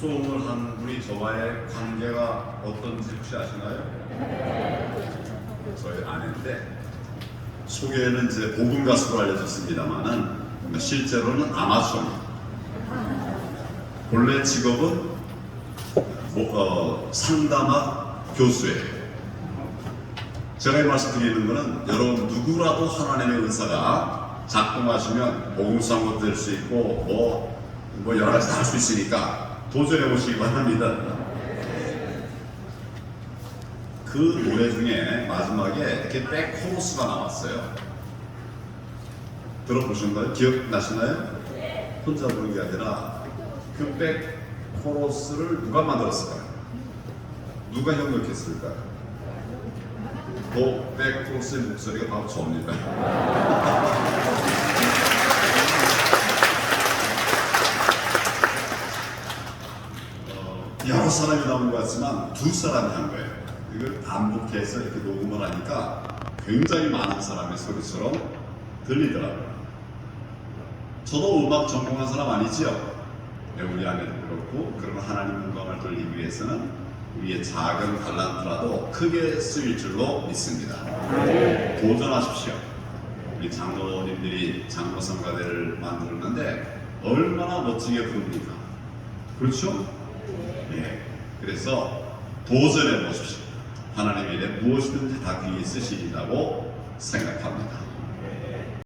수송을 한 분이 저와의 관계가 어떤지 혹시 아시나요? 저희 아내인데 소개는 이제 복음 가수로 알려졌습니다만은 실제로는 아마추어입니다. 본래 직업은 뭐, 어, 상담학 교수예요. 제가 이 말씀드리는 것은 여러분 누구라도 하나님의 은사가 작동하시면 복음상도 될 수 있고 뭐, 뭐 여러 가지 다 할 수 있으니까 도전해 보시기 바랍니다. 그 노래 중에 마지막에 이렇게 백 코러스가 나왔어요. 들어보셨나요? 기억나시나요? 혼자 부르는 게 아니라 그 백 코러스를 누가 만들었을까요? 누가 협력했을까요? 그백 코러스의 목소리가 바로 저입니다. 여러 사람이 나온 것 같지만 두 사람이 한 거예요. 이걸 반복해서 이렇게 녹음을 하니까 굉장히 많은 사람의 소리처럼 들리더라고요. 저도 음악 전공한 사람 아니지요. 네, 우리 아내도 그렇고 그러면 하나님 영광을 돌리기 위해서는 우리의 작은 달란트라도 크게 쓰일 줄로 믿습니다. 도전하십시오. 우리 장로님들이 장로 성가대를 만들었는데 얼마나 멋지게 부릅니까? 그렇죠? 예. 그래서 도전해 보십시오. 하나님의 일에 무엇이든지 다 귀히 쓰시리라고 생각합니다.